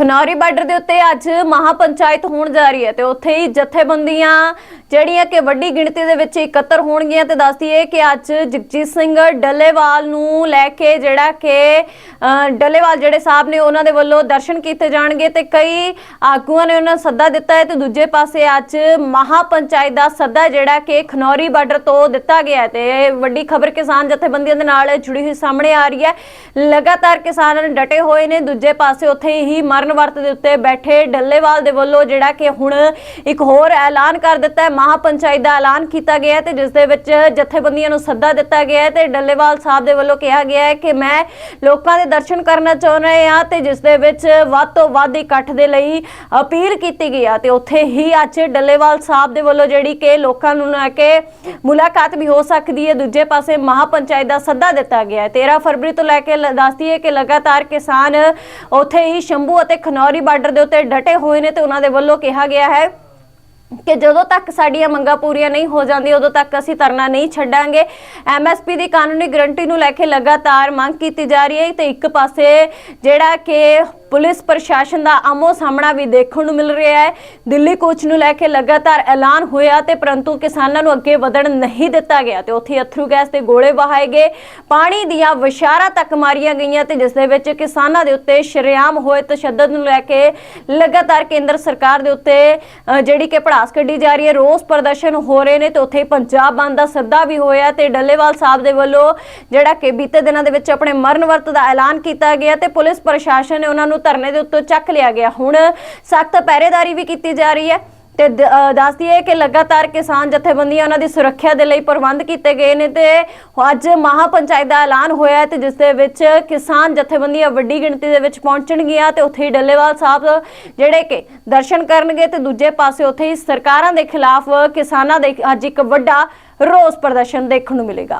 Khanauri border ਦੇ ਉੱਤੇ ਅੱਜ ਮਹਾਪੰਚਾਇਤ ਹੋਣ ਜਾ ਰਹੀ ਹੈ ਤੇ ਉੱਥੇ ਹੀ ਜਥੇਬੰਦੀਆਂ ਜਿਹੜੀਆਂ ਕਿ ਵੱਡੀ ਗਿਣਤੀ ਦੇ ਵਿੱਚ ਇਕੱਤਰ ਹੋਣਗੀਆਂ ਤੇ ਦੱਸਦੀ ਹੈ ਕਿ ਅੱਜ ਜਗਜੀਤ ਸਿੰਘ ਡੱਲੇਵਾਲ ਨੂੰ ਲੈ ਕੇ ਜਿਹੜਾ ਕਿ ਡੱਲੇਵਾਲ ਜਿਹੜੇ ਸਾਹਿਬ ਨੇ ਉਹਨਾਂ ਦੇ ਵੱਲੋਂ ਦਰਸ਼ਨ ਕੀਤੇ ਜਾਣਗੇ ਤੇ ਕਈ ਆਗੂਆਂ ਨੇ ਉਹਨਾਂ ਨੂੰ ਸੱਦਾ ਦਿੱਤਾ ਹੈ ਤੇ ਦੂਜੇ ਪਾਸੇ ਅੱਜ ਮਹਾਪੰਚਾਇਤ ਦਾ ਸੱਦਾ ਜਿਹੜਾ ਕਿ ਖਨੌਰੀ ਬਾਰਡਰ ਤੋਂ ਦਿੱਤਾ ਗਿਆ ਹੈ ਤੇ ਵੱਡੀ ਖਬਰ ਕਿਸਾਨ ਜਥੇਬੰਦੀਆਂ ਦੇ ਨਾਲ ਜੁੜੀ ਹੋਈ ਸਾਹਮਣੇ ਆ ਰਹੀ ਹੈ। ਲਗਾਤਾਰ ਕਿਸਾਨ ਡਟੇ ਹੋਏ ਨੇ, ਦੂਜੇ ਪਾਸੇ ਉੱਥੇ ਹੀ ਮਰਨ ਵਰਤ ਦੇ ਉੱਤੇ ਬੈਠੇ ਡੱਲੇਵਾਲ ਦੇ ਵੱਲੋਂ ਜਿਹੜਾ ਕਿ ਹੁਣ ਇੱਕ ਹੋਰ ਐਲਾਨ ਕਰ ਦਿੱਤਾ ਹੈ। ਮਹਾਪੰਚਾਇਤ ਦਾ ਐਲਾਨ ਕੀਤਾ ਗਿਆ ਹੈ ਤੇ ਜਿਸ ਦੇ ਵਿੱਚ ਜਥੇਬੰਦੀਆਂ ਨੂੰ ਸੱਦਾ ਦਿੱਤਾ ਗਿਆ ਹੈ ਤੇ ਡੱਲੇਵਾਲ ਸਾਹਿਬ ਦੇ ਵੱਲੋਂ ਕਿਹਾ ਗਿਆ ਹੈ ਕਿ ਮੈਂ ਲੋਕਾਂ ਦੇ ਦਰਸ਼ਨ ਕਰਨਾ ਚਾਹੁੰਦਾ ਹਾਂ ਤੇ ਜਿਸ ਦੇ ਵਿੱਚ ਵੱਧ ਤੋਂ ਵੱਧ ਇਕੱਠ ਦੇ ਲਈ ਅਪੀਲ ਕੀਤੀ ਗਈ ਆ। ਤੇ ਉੱਥੇ ਹੀ ਅੱਜ ਡੱਲੇਵਾਲ ਸਾਹਿਬ ਦੇ ਵੱਲੋਂ ਜਿਹੜੀ ਕਿ ਲੋਕਾਂ ਨੂੰ ਲੈ ਕੇ ਮੁਲਾਕਾਤ ਵੀ ਹੋ ਸਕਦੀ ਹੈ। ਦੂਜੇ ਪਾਸੇ ਮਹਾਪੰਚਾਇਤ ਦਾ ਸੱਦਾ ਦਿੱਤਾ ਗਿਆ ਹੈ। 13 ਫਰਵਰੀ ਤੋਂ ਲੈ ਕੇ ਦੱਸਦੀ ਹੈ ਕਿ ਲਗਾਤਾਰ ਕਿਸਾਨ ਉੱਥੇ ਹੀ ਸ਼ੰਭੂ ਅਤੇ ਖਨੌਰੀ ਬਾਰਡਰ ਦੇ ਉੱਤੇ ਡਟੇ ਹੋਏ ਨੇ ਤੇ ਉਹਨਾਂ ਦੇ ਵੱਲੋਂ ਕਿਹਾ ਗਿਆ ਹੈ ਕਿ ਜਦੋਂ ਤੱਕ ਸਾਡੀਆਂ ਮੰਗਾਂ ਪੂਰੀਆਂ ਨਹੀਂ ਹੋ ਜਾਂਦੀਆਂ, ਉਦੋਂ ਤੱਕ ਅਸੀਂ ਧਰਨਾ ਨਹੀਂ ਛੱਡਾਂਗੇ। ਐਮਐਸਪੀ ਦੀ ਕਾਨੂੰਨੀ ਗਰੰਟੀ ਨੂੰ ਲੈ ਕੇ ਲਗਾਤਾਰ ਮੰਗ ਕੀਤੀ ਜਾ ਰਹੀ ਹੈ ਤੇ ਇੱਕ ਪਾਸੇ ਜਿਹੜਾ ਕਿ ਪੁਲਿਸ ਪ੍ਰਸ਼ਾਸਨ ਦਾ ਆਮੋ ਸਾਹਮਣਾ ਵੀ ਦੇਖਣ ਨੂੰ ਮਿਲ ਰਿਹਾ ਹੈ। ਦਿੱਲੀ ਕੋਚ ਨੂੰ ਲੈ ਕੇ ਲਗਾਤਾਰ ਐਲਾਨ ਹੋਇਆ ਤੇ ਪਰੰਤੂ ਕਿਸਾਨਾਂ ਨੂੰ ਅੱਗੇ ਵਧਣ ਨਹੀਂ ਦਿੱਤਾ ਗਿਆ ਤੇ ਉੱਥੇ ਅਥਰੂ ਗੈਸ ਦੇ ਗੋਲੇ ਵਹਾਏ ਗਏ। ਪਾਣੀ ਦੀਆਂ ਵਿਸ਼ਾਰਾਂ ਤੱਕ ਮਾਰੀਆਂ ਗਈਆਂ ਤੇ ਜਿਸ ਦੇ ਵਿੱਚ ਕਿਸਾਨਾਂ ਦੇ ਉੱਤੇ ਸ਼ਰੇਆਮ ਹੋਏ ਤਸ਼ੱਦਦ ਨੂੰ ਲੈ ਕੇ ਲਗਾਤਾਰ ਕੇਂਦਰ ਸਰਕਾਰ ਦੇ ਉੱਤੇ ਜਿਹੜੀ ਕਿ ਭੜਾਸ ਕੱਢੀ ਜਾ ਰਹੀ ਹੈ, ਰੋਸ ਪ੍ਰਦਰਸ਼ਨ ਹੋ ਰਹੇ ਨੇ ਤੇ ਉੱਥੇ ਪੰਜਾਬ ਬੰਦ ਦਾ ਸੱਦਾ ਵੀ ਹੋਇਆ ਤੇ ਡੱਲੇਵਾਲ ਸਾਹਿਬ ਦੇ ਵੱਲੋਂ ਜਿਹੜਾ ਕਿ ਬੀਤੇ ਦਿਨਾਂ ਦੇ ਵਿੱਚ ਆਪਣੇ ਮਰਨ ਵਰਤ ਦਾ ਐਲਾਨ ਕੀਤਾ ਗਿਆ ਤੇ ਪੁਲਿਸ ਪ੍ਰਸ਼ਾਸਨ ਨੇ ਉਹਨਾਂ ਨੂੰ ਧਰਨੇ ਦੇ ਉੱਤੇ ਚੱਕ ਲਿਆ ਗਿਆ। ਹੁਣ ਸਖਤ ਪਹਿਰੇਦਾਰੀ ਵੀ ਕੀਤੀ ਜਾ ਰਹੀ ਹੈ ਤੇ ਦੱਸਦੀ ਹੈ ਕਿ ਲਗਾਤਾਰ ਕਿਸਾਨ ਜਥੇਬੰਦੀਆਂ ਉਹਨਾਂ ਦੀ ਸੁਰੱਖਿਆ ਦੇ ਲਈ ਪ੍ਰਬੰਧ ਕੀਤੇ ਗਏ ਨੇ ਤੇ ਅੱਜ ਮਹਾਪੰਚਾਇਤ ਦਾ ਐਲਾਨ ਹੋਇਆ ਤੇ ਜਿਸ ਦੇ ਵਿੱਚ ਕਿਸਾਨ ਜਥੇਬੰਦੀਆਂ ਵੱਡੀ ਗਿਣਤੀ ਦੇ ਵਿੱਚ ਪਹੁੰਚਣਗੀਆਂ ਤੇ ਉੱਥੇ ਹੀ ਡੱਲੇਵਾਲ ਸਾਹਿਬ ਜਿਹੜੇ ਕਿ ਦਰਸ਼ਨ ਕਰਨਗੇ ਤੇ ਦੂਜੇ ਪਾਸੇ ਉੱਥੇ ਹੀ ਸਰਕਾਰਾਂ ਦੇ ਖਿਲਾਫ ਕਿਸਾਨਾਂ ਦੇ ਅੱਜ ਇੱਕ ਵੱਡਾ ਰੋਸ ਪ੍ਰਦਰਸ਼ਨ ਦੇਖਣ ਨੂੰ ਮਿਲੇਗਾ।